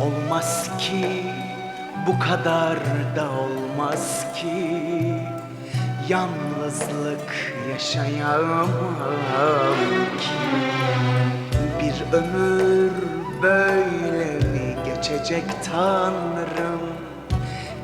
Olmaz ki bu kadar da olmaz ki. Yalnızlık yaşayamam ki. Bir ömür böyle geçecek Tanrım.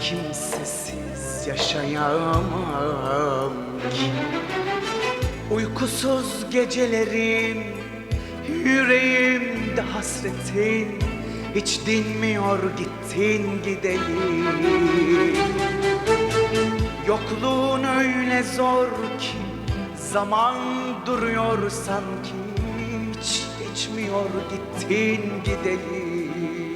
Kimsesiz yaşayamam Uykusuz gecelerim Yüreğimde hasretin. Hiç dinmiyor gittin gidelim. Yokluğun öyle zor ki Zaman duruyor sanki. Hiç geçmiyor gittin gidelim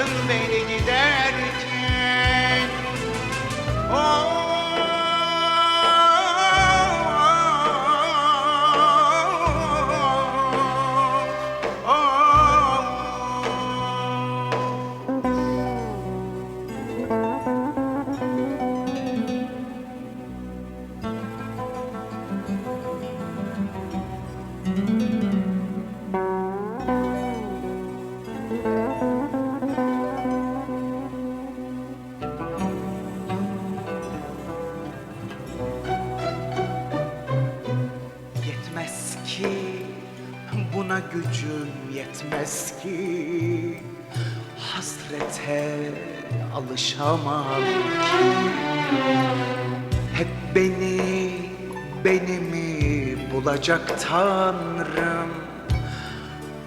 ağlattın beni giderken buna gücüm yetmez ki Hasrete alışamam ki. Hep beni, beni mi bulacak Tanrım?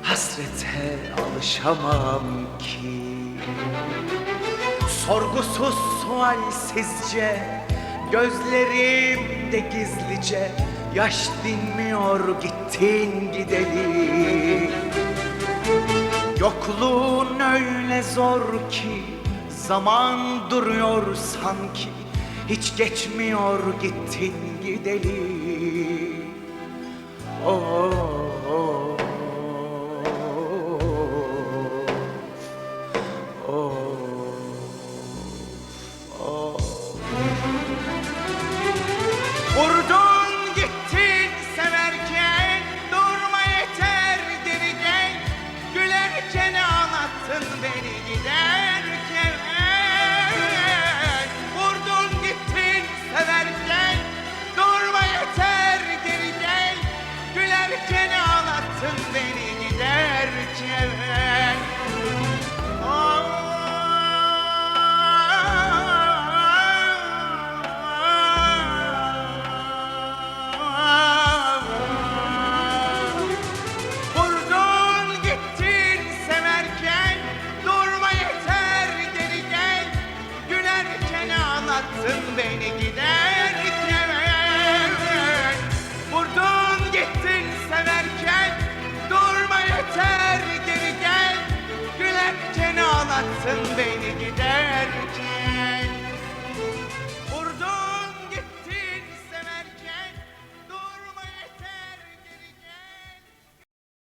Hasrete alışamam ki. Sorgusuz sualsizce Gözlerimde gizlice Yaş dinmiyor gittin gideli. Yokluğun öyle zor ki Zaman duruyor sanki. Hiç geçmiyor gittin gideli. Oh, oh, oh, ağlattın beni giderken ağlattın beni giderken